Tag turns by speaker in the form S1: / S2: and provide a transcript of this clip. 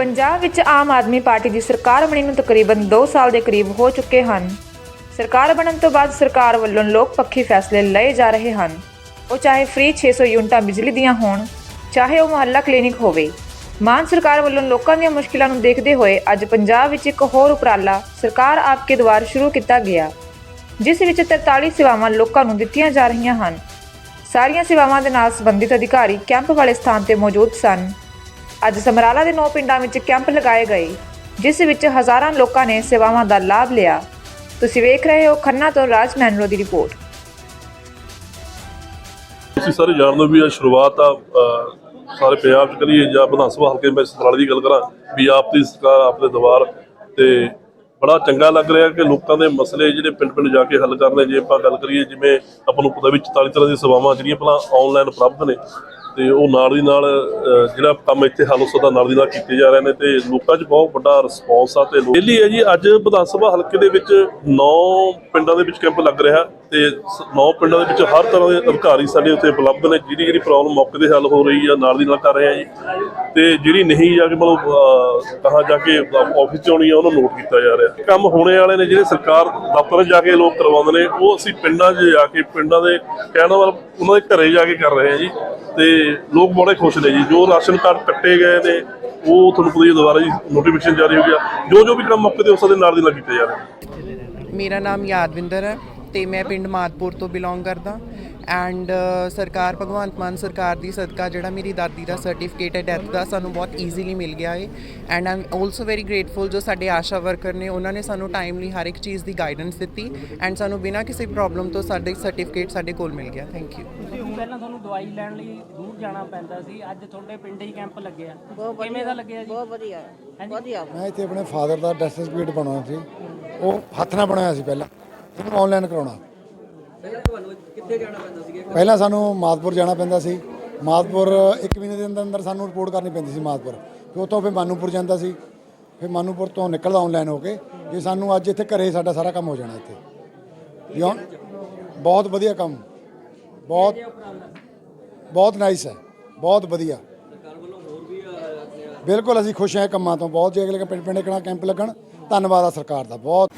S1: ਪੰਜਾਬ ਵਿੱਚ ਆਮ ਆਦਮੀ ਪਾਰਟੀ ਦੀ ਸਰਕਾਰ ਬਣੀ ਨੂੰ ਤਕਰੀਬਨ 2 ਸਾਲ ਦੇ ਕਰੀਬ ਹੋ ਚੁੱਕੇ ਹਨ। ਸਰਕਾਰ ਬਣਨ ਤੋਂ ਬਾਅਦ ਸਰਕਾਰ ਵੱਲੋਂ ਲੋਕ ਪੱਖੀ ਫੈਸਲੇ ਲਏ ਜਾ ਰਹੇ ਹਨ। ਉਹ ਚਾਹੇ ਫ੍ਰੀ 600 ਯੂਨਿਟਾਂ ਬਿਜਲੀ ਦੀਆਂ ਹੋਣ, ਚਾਹੇ ਉਹ ਮੁਹੱਲਾ ਕਲੀਨਿਕ ਹੋਵੇ। ਮਾਨ ਸਰਕਾਰ ਵੱਲੋਂ ਲੋਕਾਂ ਦੀਆਂ ਮੁਸ਼ਕਿਲਾਂ ਨੂੰ ਦੇਖਦੇ ਹੋਏ ਅੱਜ ਪੰਜਾਬ ਵਿੱਚ ਇੱਕ ਹੋਰ ਉਪਰਾਲਾ ਸਰਕਾਰ ਆਪਕੇ ਦੁਆਰ ਸ਼ੁਰੂ ਕੀਤਾ ਗਿਆ, ਜਿਸ ਵਿੱਚ 43 ਸੇਵਾਵਾਂ ਲੋਕਾਂ ਨੂੰ ਦਿੱਤੀਆਂ ਜਾ ਰਹੀਆਂ ਹਨ। ਸਾਰੀਆਂ ਸੇਵਾਵਾਂ ਦੇ ਨਾਲ ਸੰਬੰਧਿਤ ਅਧਿਕਾਰੀ ਕੈਂਪ ਵਾਲੇ ਸਥਾਨ ਤੇ ਮੌਜੂਦ ਸਨ। ਅੱਜ ਸਮਰਾਲਾ ਦੇ ਨੌ ਪਿੰਡਾਂ ਵਿੱਚ ਕੈਂਪ ਲਗਾਏ ਗਏ, ਜਿਸ ਵਿੱਚ ਹਜ਼ਾਰਾਂ ਲੋਕਾਂ ਨੇ ਸੇਵਾਵਾਂ ਦਾ ਲਾਭ ਲਿਆ। ਤੁਸੀਂ ਵੇਖ ਰਹੇ ਹੋ ਖੰਨਾ ਤੋਂ ਰਾਜ ਮੈਨਰੋ ਦੀ ਰਿਪੋਰਟ।
S2: ਤੁਸੀਂ ਸਾਰੇ ਜਾਣਦੇ ਹੋ ਵੀ ਇਹ ਸ਼ੁਰੂਆਤ ਆ ਸਾਰੇ ਪੰਜਾਬ ਚ ਕਰੀਏ ਜਾਂ ਵਿਧਾਨ ਸਭਾ ਹਲਕੇ ਮੈਂ ਸਤਰਾਲੀ ਦੀ ਗੱਲ ਕਰਾਂ, ਵੀ ਆਪ ਦੀ ਸਰਕਾਰ ਆਪ ਦੇ ਦਵਾਰ, ਤੇ ਬੜਾ ਚੰਗਾ ਲੱਗ ਰਿਹਾ ਕਿ ਲੋਕਾਂ ਦੇ ਮਸਲੇ ਜਿਹੜੇ ਪਿੰਡ ਪਿੰਡ ਜਾ ਕੇ ਹੱਲ ਕਰਨੇ ਜੇ ਆਪਾਂ ਗੱਲ ਕਰੀਏ ਜਿਵੇਂ ਆਪਾਂ ਨੂੰ ਪਤਾ ਵੀ 44 ਤਰ੍ਹਾਂ ਦੀਆਂ ਸੇਵਾਵਾਂ ਜਿਹੜੀਆਂ ਪਹਿਲਾਂ ਆਨਲਾਈਨ ਉਪਲਬਧ ਨੇ ਤੇ ਉਹ ਨਾਲ ਦੀ ਨਾਲ ਜਿਹੜਾ ਕੰਮ ਇੱਥੇ ਹੱਲ ਹੋ ਸਕਦਾ ਨਾਲ ਦੀ ਨਾਲ ਕੀਤੇ ਜਾ ਰਹੇ ਨੇ ਤੇ ਲੋਕਾਂ 'ਚ ਬਹੁਤ ਵੱਡਾ ਰਿਸਪੌਂਸ ਆ ਤੇ ਡੇਲੀ ਹੈ ਜੀ ਅੱਜ ਵਿਧਾਨ ਸਭਾ ਹਲਕੇ ਦੇ ਵਿੱਚ 9 ਪਿੰਡਾਂ ਦੇ ਵਿੱਚ ਕੈਂਪ ਲੱਗ ਰਿਹਾ ਤੇ 9 ਪਿੰਡਾਂ ਦੇ ਵਿੱਚ ਹਰ ਤਰ੍ਹਾਂ ਦੇ ਅਧਿਕਾਰੀ ਸਾਡੇ ਉੱਥੇ ਉਪਲਬਧ ਨੇ ਜਿਹੜੀ ਜਿਹੜੀ ਪ੍ਰੋਬਲਮ ਮੌਕੇ ਤੇ ਹੱਲ ਹੋ ਰਹੀ ਆ ਨਾਲ ਦੀ ਨਾਲ ਕਰ ਰਹੇ ਆ ਜੀ। ਤੇ ਜਿਹੜੀ ਨਹੀਂ ਜਾ ਕੇ ਮਤਲਬ ਅਹ, ਕਹਾਂ ਜਾ ਕੇ ਆਫਿਸ 'ਚ ਆਉਣੀ ਆ ਉਹਨੂੰ ਨੋਟ ਕੀਤਾ ਜਾ ਰਿਹਾ। ਕੰਮ ਹੋਣੇ ਵਾਲੇ ਨੇ ਜਿਹੜੇ ਸਰਕਾਰ ਦਫ਼ਤਰਾਂ 'ਚ ਜਾ ਕੇ ਲੋਕ ਕਰਵਾਉਂਦੇ ਨੇ ਉਹ ਅਸੀਂ ਪਿੰਡਾਂ 'ਚ ਜਾ ਕੇ ਪਿੰਡਾਂ ਦੇ ਕਹਿਣ ਵਾਲ ਉਹਨਾਂ ਦੇ ਘਰੇ ਜਾ ਕੇ ਕਰ ਰਹੇ ਆ ਜੀ। ਤੇ ਲੋਕ ਬੜੇ ਖੁਸ਼ ਨੇ ਜੀ। ਜੋ ਰਾਸ਼ਨ ਕਾਰਡ ਕੱਟੇ ਗਏ ਨੇ, ਉਹ ਤੁਹਾਨੂੰ ਪਤਾ ਹੀ ਹੈ, ਦੁਬਾਰਾ ਜੀ ਨੋਟੀਫਿਕੇਸ਼ਨ ਜਾਰੀ ਹੋ ਗਿਆ। ਜੋ ਜੋ ਵੀ ਕੰਮ ਮੌਕੇ ਤੇ ਉਸ ਦੇ ਨਾਲ ਦੀ ਨਾਲ ਕੀਤੇ ਜਾ ਰਹੇ
S3: ਮੇਰਾ ਨਾਮ ਯਾਦਵਿੰਦਰ ਹੈ ਤੇ ਮੈਂ ਪਿੰਡ ਮਾਦਪੁਰ ਤੋਂ ਬਿਲੋਂਗ ਕਰਦਾ। ਐਂਡ ਸਰਕਾਰ ਭਗਵੰਤ ਮਾਨ ਸਰਕਾਰ ਦੀ ਸਦਕਾ ਜਿਹੜਾ ਮੇਰੀ ਦਾਦੀ ਦਾ ਸਰਟੀਫਿਕੇਟ ਹੈ ਡੈਥ ਦਾ ਸਾਨੂੰ ਬਹੁਤ ਈਜ਼ੀਲੀ ਮਿਲ ਗਿਆ ਹੈ and am also very grateful ਜੋ ਸਾਡੇ ਆਸ਼ਾ ਵਰਕਰ ਨੇ ਉਹਨਾਂ ਨੇ ਸਾਨੂੰ ਟਾਈਮਲੀ ਹਰ ਇੱਕ ਚੀਜ਼ ਦੀ ਗਾਈਡੈਂਸ ਦਿੱਤੀ। ਐਂਡ ਸਾਨੂੰ ਬਿਨਾਂ ਕਿਸੇ ਪ੍ਰੋਬਲਮ ਤੋਂ ਸਾਡੇ ਸਰਟੀਫਿਕੇਟ ਸਾਡੇ ਕੋਲ ਮਿਲ ਗਿਆ। ਥੈਂਕ ਯੂ
S4: ਤੁਸੀਂ ਹੁਣ ਪਹਿਲਾਂ ਤੁਹਾਨੂੰ ਦਵਾਈ ਲੈਣ ਲਈ ਦੂਰ ਜਾਣਾ ਪੈਂਦਾ ਸੀ। ਅੱਜ ਤੁਹਾਡੇ ਪਿੰਡ ਹੀ ਕੈਂਪ ਲੱਗਿਆ। ਕਿਵੇਂ ਦਾ ਲੱਗਿਆ ਜੀ?
S5: ਬਹੁਤ ਵਧੀਆ। ਵਧੀਆ।
S6: ਮੈਂ ਇੱਥੇ ਆਪਣੇ ਫਾਦਰ ਦਾ ਡੈਥ ਸਰਟੀਫਿਕੇਟ ਬਣਾਉਣਾ ਸੀ। ਉਹ ਹੱਥ ਨਾਲ ਬਣਾਇਆ ਸੀ ਪਹਿਲਾਂ। ਇਹਨੂੰ ਆਨਲਾਈਨ ਕਰਾਉਣਾ।
S4: ਤੁਹਾਨੂੰ ਕਿੱਥੇ ਜਾਣਾ ਪੈਂਦਾ ਸੀ
S6: ਪਹਿਲਾਂ ਸਾਨੂੰ ਮਾਦਪੁਰ ਜਾਣਾ ਪੈਂਦਾ ਸੀ। ਮਾਦਪੁਰ ਇੱਕ ਮਹੀਨੇ ਦੇ ਅੰਦਰ ਅੰਦਰ ਸਾਨੂੰ ਰਿਪੋਰਟ ਕਰਨੀ ਪੈਂਦੀ ਸੀ ਮਾਦਪੁਰ ਫਿਰ ਉੱਥੋਂ ਫਿਰ ਮਾਨੂਪੁਰ ਜਾਂਦਾ ਸੀ। ਫਿਰ ਮਾਨੂਪੁਰ ਤੋਂ ਨਿਕਲਦਾ ਆਨਲਾਈਨ ਹੋ ਕੇ। ਜੇ ਸਾਨੂੰ ਅੱਜ ਇੱਥੇ ਘਰੇ ਸਾਡਾ ਸਾਰਾ ਕੰਮ ਹੋ ਜਾਣਾ ਇੱਥੇ। ਹੁਣ ਬਹੁਤ ਵਧੀਆ ਕੰਮ। ਬਹੁਤ ਬਹੁਤ ਨਾਈਸ ਹੈ। ਬਹੁਤ ਵਧੀਆ। ਬਿਲਕੁਲ ਅਸੀਂ ਖੁਸ਼ ਹਾਂ ਇਹ ਕੰਮਾਂ ਤੋਂ। ਬਹੁਤ ਜੇ ਅਗਲੇ ਪਿੰਡ ਪਿੰਡ ਕਣਾ ਕੈਂਪ ਲੱਗਣ ਧੰਨਵਾਦ ਆ ਸਰਕਾਰ ਦਾ। ਬਹੁਤ